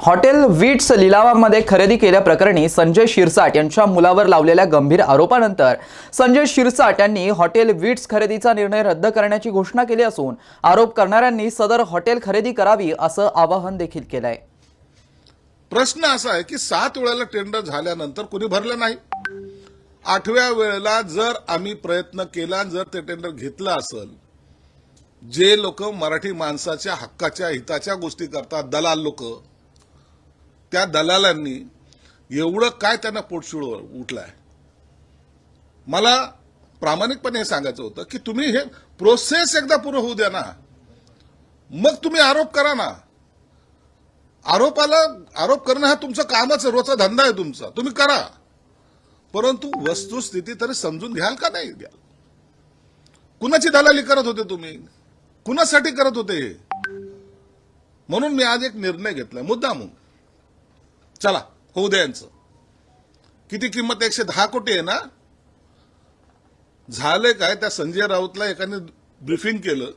Hotel wits लिलावामध्ये खरेदी केल्याप्रकरणी संजय शिरसाट यांच्या मुलावर लावलेल्या गंभीर आरोपानंतर संजय शिरसाट यांनी हॉटेल विट्स खरेदीचा निर्णय रद्द करण्याची घोषणा केली असून आरोप करणाऱ्यांनी सदर हॉटेल खरेदी करावी असं आवाहन देखील केलंय. प्रश्न असा आहे की सात वेळेला टेंडर झाल्यानंतर कोणी भरलं नाही? आठव्या वेळेला जर आम्ही प्रयत्न केला जर ते टेंडर घेतलं असेल जे लोक मराठी माणसाच्या हक्काच्या हिताच्या गोष्टी करतात दलाल लोक त्या दलालांनी एवढं काय त्यांना पोटशूळ उठलाय? मला प्रामाणिकपणे हे सांगायचं होतं की तुम्ही हे प्रोसेस एकदा पूर्ण होऊ द्या ना. मग तुम्ही आरोप करा ना. आरोपाला आरोप करणं हा तुमचं कामच रोजचा धंदा आहे तुमचा. तुम्ही करा. परंतु वस्तुस्थिती तरी समजून घ्याल का नाही घ्याल कुणाची दलाली करत होते तुम्ही? कुणासाठी करत होते हे? म्हणून मी आज एक निर्णय घेतलाय. मुद्दा म्हणून चला होऊ द्या यांचं. किती किंमत एकशे दहा कोटी आहे ना? झालंय काय? त्या संजय राऊतला एकाने ब्रिफिंग केलं.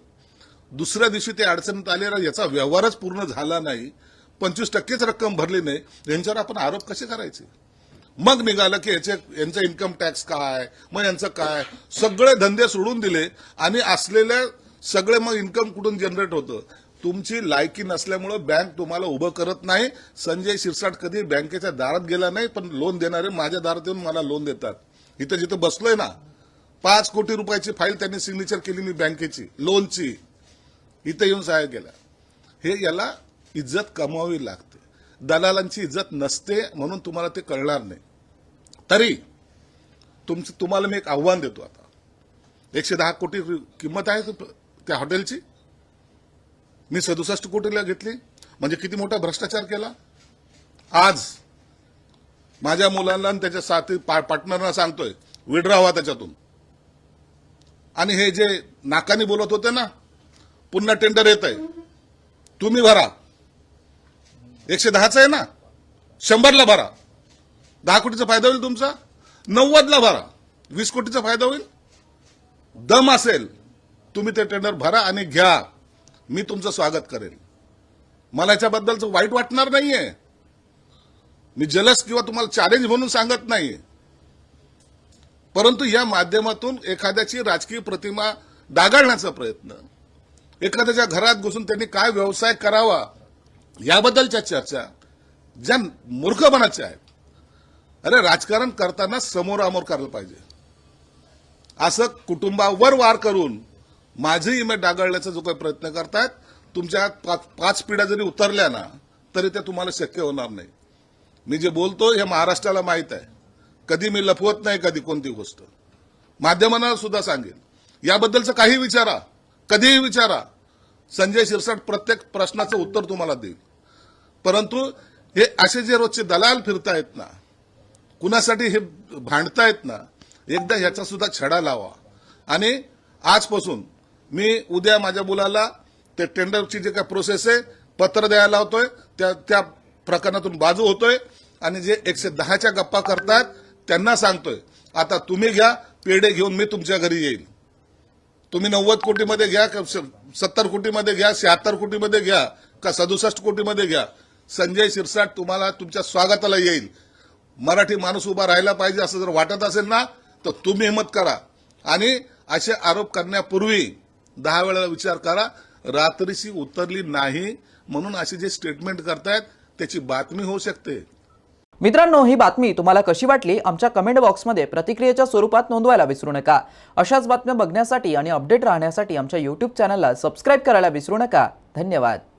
दुसऱ्या दिवशी ते अडचणीत आले याचा व्यवहारच पूर्ण झाला नाही. पंचवीस टक्केच रक्कम भरली नाही. यांच्यावर आपण आरोप कसे करायचे? मग निघालं की याचे यांचा इन्कम टॅक्स काय? मग यांचं काय? सगळे धंदे सोडून दिले आणि असलेल्या सगळे मग इन्कम कुठून जनरेट होतं? तुमची लायकी नसल्यामुळे बँक तुम्हाला उभं करत नाही. संजय शिरसाट कधी बँकेच्या दारात गेला नाही पण लोन देणारे माझ्या दारात येऊन मला लोन देतात. इथं जिथं बसलोय ना पाच कोटी रुपयाची फाईल त्यांनी सिग्नेचर केली मी बँकेची लोनची इथं येऊन सहाय्य केला. हे याला इज्जत कमावी लागते. दलालांची इज्जत नसते म्हणून तुम्हाला ते कळणार नाही. तरी तुमचं तुम्हाला मी एक आव्हान देतो आता. एकशे दहा कोटी किंमत आहे त्या हॉटेलची मी सदुसष्ट कोटीला घेतली. म्हणजे किती मोठा भ्रष्टाचार केला? आज माझ्या मुलांना आणि त्याच्या साथी पार्टनरना सांगतोय विड्रा व्हा त्याच्यातून. आणि हे जे नाकानी बोलत होते ना पुन्हा टेंडर येत आहे तुम्ही भरा. एकशे दहाच आहे ना? शंभरला भरा. दहा कोटीचा फायदा होईल तुमचा? नव्वदला भरा. वीस कोटीचा फायदा होईल? दम असेल. तुम्ही ते टेंडर भरा आणि घ्या. मी तुमचं स्वागत करेन. मला याच्याबद्दलचं वाईट वाटणार नाहीये. मी जलस किंवा तुम्हाला चॅलेंज म्हणून सांगत नाहीये. परंतु या माध्यमातून एखाद्याची राजकीय प्रतिमा डागाळण्याचा प्रयत्न एखाद्याच्या घरात घुसून त्यांनी काय व्यवसाय करावा याबद्दलच्या चर्चा ज्या मूर्खपणाच्या आहेत. अरे राजकारण करताना समोरामोर करायला पाहिजे. असं कुटुंबावर वार करून माझी इमेज डागाळण्याचा जो काही प्रयत्न करतायत तुमच्या पाच पाच पिढ्या जरी उतरल्या ना तरी ते तुम्हाला शक्य होणार नाही. मी जे बोलतो हे महाराष्ट्राला माहीत आहे. कधी मी लपवत नाही कधी कोणती गोष्ट. माध्यमांना सुद्धा सांगेन. याबद्दलचं काही विचारा कधीही विचारा. संजय शिरसाट प्रत्येक प्रश्नाचं उत्तर तुम्हाला देईल. परंतु हे असे जे रोजचे दलाल फिरतायत ना कुणासाठी हे भांडतायत ना एकदा ह्याचा सुद्धा छडा लावा. आणि आजपासून मी उद्या माझ्या मुलाला ते टेंडरची जे काय प्रोसेस आहे पत्र द्यायला होतोय त्या त्या प्रकरणातून बाजू होतोय आणि जे एकशे दहाच्या गप्पा करतात त्यांना सांगतोय. आता तुम्ही घ्या पेढे घेऊन मी तुमच्या घरी येईल तुम्ही नव्वद कोटीमध्ये घ्या का सत्तर कोटीमध्ये घ्या शहात्तर कोटीमध्ये घ्या का सदुसष्ट कोटीमध्ये घ्या. संजय शिरसाट तुम्हाला तुमच्या स्वागताला येईल. मराठी माणूस उभा राहिला पाहिजे असं जर वाटत असेल ना तर तुम्ही हिंमत करा. आणि असे आरोप करण्यापूर्वी दहा वेळा विचार करा. रात्रीशी उतरली नाही म्हणून असे जे स्टेटमेंट करतायत त्याची बातमी होऊ शकते. मित्रांनो ही बातमी तुम्हाला कशी वाटली? आमच्या कमेंट बॉक्समध्ये प्रतिक्रियेच्या स्वरूपात नोंदवायला विसरू नका. अशाच बातम्या बघण्यासाठी आणि अपडेट राहण्यासाठी आमच्या यूट्यूब चॅनलला सबस्क्राईब करायला विसरू नका. धन्यवाद.